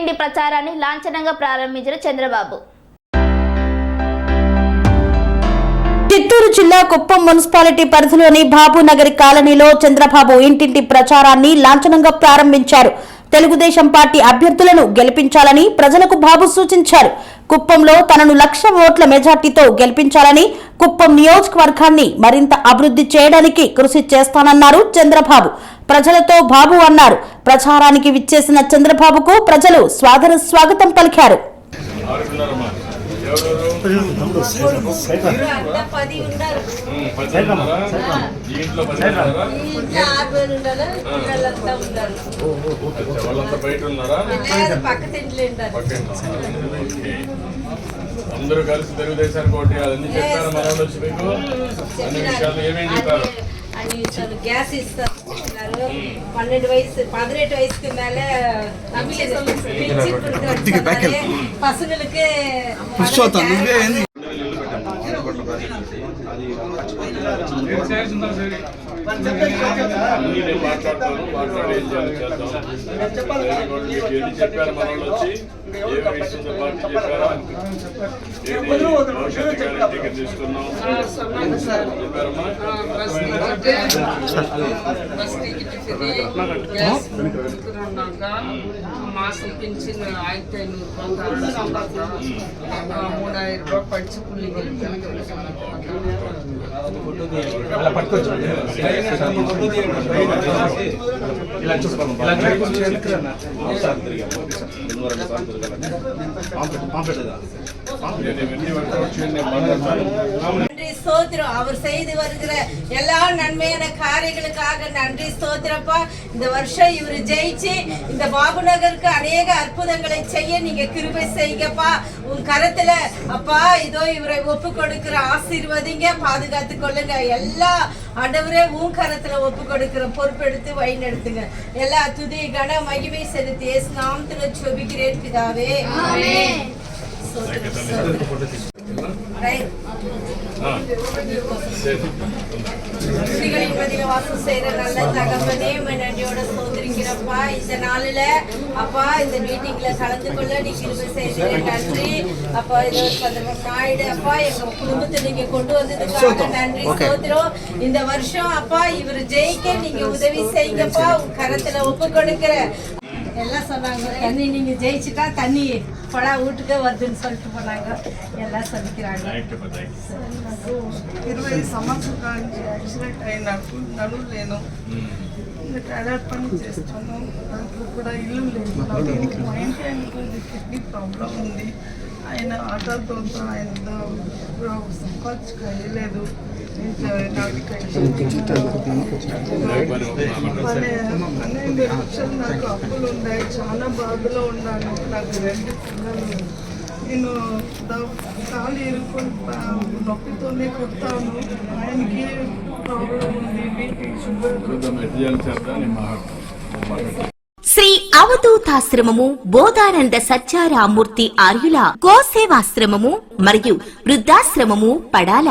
ఇంటింటి ప్రచారాన్ని లాంఛనంగా ప్రారంభించిన చంద్రబాబు. చిత్తూరు జిల్లా కుప్పం మున్సిపాలిటీ పరిధిలోని బాబునగర్ కాలనీలో చంద్రబాబు ఇంటింటి ప్రచారాన్ని లాంఛనంగా ప్రారంభించారు. తెలుగుదేశం పార్టీ అభ్యర్థులను గెలిపించాలని ప్రజలకు బాబు సూచించారు. కుప్పంలో తనను లక్ష ఓట్ల మెజార్టీతో గెలిపించాలని కుప్పం నియోజకవర్గాన్ని మరింత అభివృద్ధి చేయడానికి కృషి చేస్తానన్నారు చంద్రబాబు. ప్రజలతో బాబు అన్నారు. ప్రచారానికి విచ్చేసిన చంద్రబాబుకు ప్రజలు స్వాగత స్వాగతం పలికారు. అందరూ కలిసి తెలుగుదేశానికి ఓటు వేయాలని చెప్పారు. మన వచ్చి మీకు అన్ని విషయాలు ఏమేమి చెప్పారు? అని ఇస్తారు. గ్యాస్ ఇస్తారు అన్నారు. పన్నెండు వయసు పదినెట్టు వయసుకి మేలే పసుగులకి అన్ని నేను మాట్లాడతాను మాట్లాడి ఏం చేయాలో చేద్దాం. చెప్పారు మన వాళ్ళు వచ్చి ఏమి ఇస్తుందో పార్టీ చెప్పారా భవిష్యత్తు తీసుకున్నాం మాసం పింఛన్ ఆయిరത്തി ఐనూరు మూడాయిరం రూపాయలు పచ్చి ಪಾಂಪ್ಲೆಟ್ ಇದೆ. ಪಾಂಪ್ಲೆಟ್ ಇದೆ ஸ்தோத்திரம். அவர் செய்து வருகிற எல்லா நன்மையான காரியங்களுக்காக நன்றி ஸ்தோத்திரப்பா. இந்த வருஷம் இவர் ஜெயிச்சு இந்த பாபு நகருக்கு அநேக அற்புதங்களை செய்ய நீங்க கிருபை செய்யுங்கப்பா. உன் கரத்துல அப்பா இதோ இவரை ஒப்பு கொடுக்கிற ஆசீர்வதிங்க பாதுகாத்து கொள்ளுங்க. எல்லா ஆண்டவரே உன் கரத்துல ஒப்பு கொடுக்கிற பொறுப்பெடுத்து வழி நடத்துங்க. எல்லா துதி கன மகிமை செலுத்தி நாமத்துல சொபிக்கிறேன் பிதாவே. ஸ்தோத்திரம், ஸ்தோத்திரம். வாசம் செய்யற நல்ல தகப்பனே உம்மை நன்றியோட சோதரிக்கிறப்பா இந்த நாளில அப்பா இந்த மீட்டிங்ல கலந்து கொள்ள நீ கிருபை செய்தீங்க நன்றி அப்பா இது சந்திரபாபு நாயுடு அப்பா எங்க குடும்பத்தை நீங்க கொண்டு வந்ததுக்காக நன்றி சோதரம் இந்த வருஷம் அப்பா இவர் ஜெயிக்க நீங்க உதவி செய்யுங்கப்பா உங்க கரத்துல ஒப்பு கொடுக்கிற எல்லாம் சொன்னாங்க தண்ணி நீங்க ஜெயிச்சுட்டா தண்ணி ಥೋಡಾ ಊಟಕ್ಕೆ ಒಂದು ಸ್ವಲ್ಪ ನಾಗ ಎಲ್ಲ ಸಮಿತಿರಾಗ ఇరవై సంవత్సరాల నుంచి యాక్సిడెంట్ అయి నాకు నడువు పని చేస్తాను నాకు కూడా ఇల్లు లేదు నాకు కిడ్నీ ప్రాబ్లం ఉంది. ఆయన ఆటోతో ఆయన సంపాదించుకోలేదు పన్నెండు లక్షలు నాకు అప్పులు ఉన్నాయి చాలా బాధలో ఉన్నాను నాకు రెండు పిల్లలు నేను కాలు ఇరుకొని నొప్పితోనే కొట్టాను ఆయనకి ప్రాబ్లం ఉంది బీపీ షుగర్ శ్రీ అవధూతాశ్రమము బోధానంద సత్యారామూర్తి ఆర్యుల గోసేవాశ్రమము మరియు వృద్ధాశ్రమము పడాల.